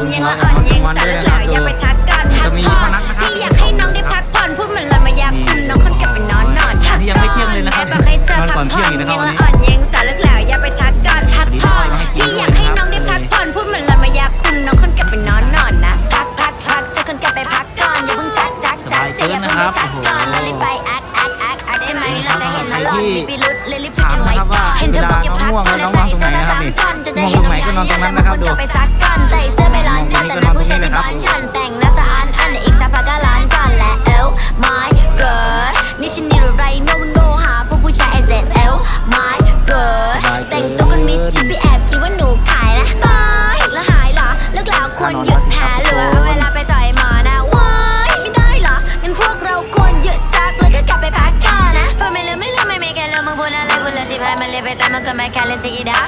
บุญยังหัวละอ่อนยังวันสาด้วยรนะคเหรัล่าบอย่าดูไปทักก่อนพัจะกมีผ่อพนันกนะครับพี่อยากให้น้องได้พักผ่อนพูดเหมือนเราไม่อยากคุณน้องคนกลับไปนอนนอนพักนี่ยังก่ไม่อเที่ยงนเลยนะครับไม่บอกให้เธอนอนพัก่อนกเที่ผ่ยองนอีกนะครับยังวันละนี้อ่อนยังสารเหล่าอย่าไปทักก่อนพักผ่อนวันนี้พี่อยากให้น้องได้พักผ่อนพูดเหมือนเราไม่อยากคุณน้องคนกลับไปนอนนอนนะพักพักพักเจะคนกลับไปพักก่อนอย่าเพิ่งจักจักจักจะอย่าเพิ่งไปจักก่อนแล้วรีบไปอักอักอักอักใช่ไหมเราจะเห็นว่าหลอนมีพิรุษเลยรีบจักกันไว้ นแล้วใส่เสื้อซ้ำซ้อนจนจะเห็นน้องยางเนี่ยแต่บางคนก็ไปซักก่อนใส่เสื้อไปร้อนเนี่ยแต่นั้นผู้ชายในบ้านฉันแต่งหน้าสะอาดอันอีกสักพักก็ร้านจอนและเอล my girl นี่ฉันนี่หรือไร no one go หาพวกผู้ชาย Z L my girl แต่งตัวคนมิดชิดพี่แอบคิดว่าหนูขายนะตายแล้วหายเหรอเลิกแล้วควรหยุดหาเหลือเอาเวลาไปจ่อยหมอนะว้ายไม่ได้เหรองั้นพวกเราควรหยุดจักแล้วก็กลับไปพักก่อนนะเพราะไม่เลือไม่เลือไม่ไม่แค่เลือมึงพูดอะไรพูดเลยชิบหายมันเลยไปแต่มันก็ไม่แค่เล่นจิกอีดา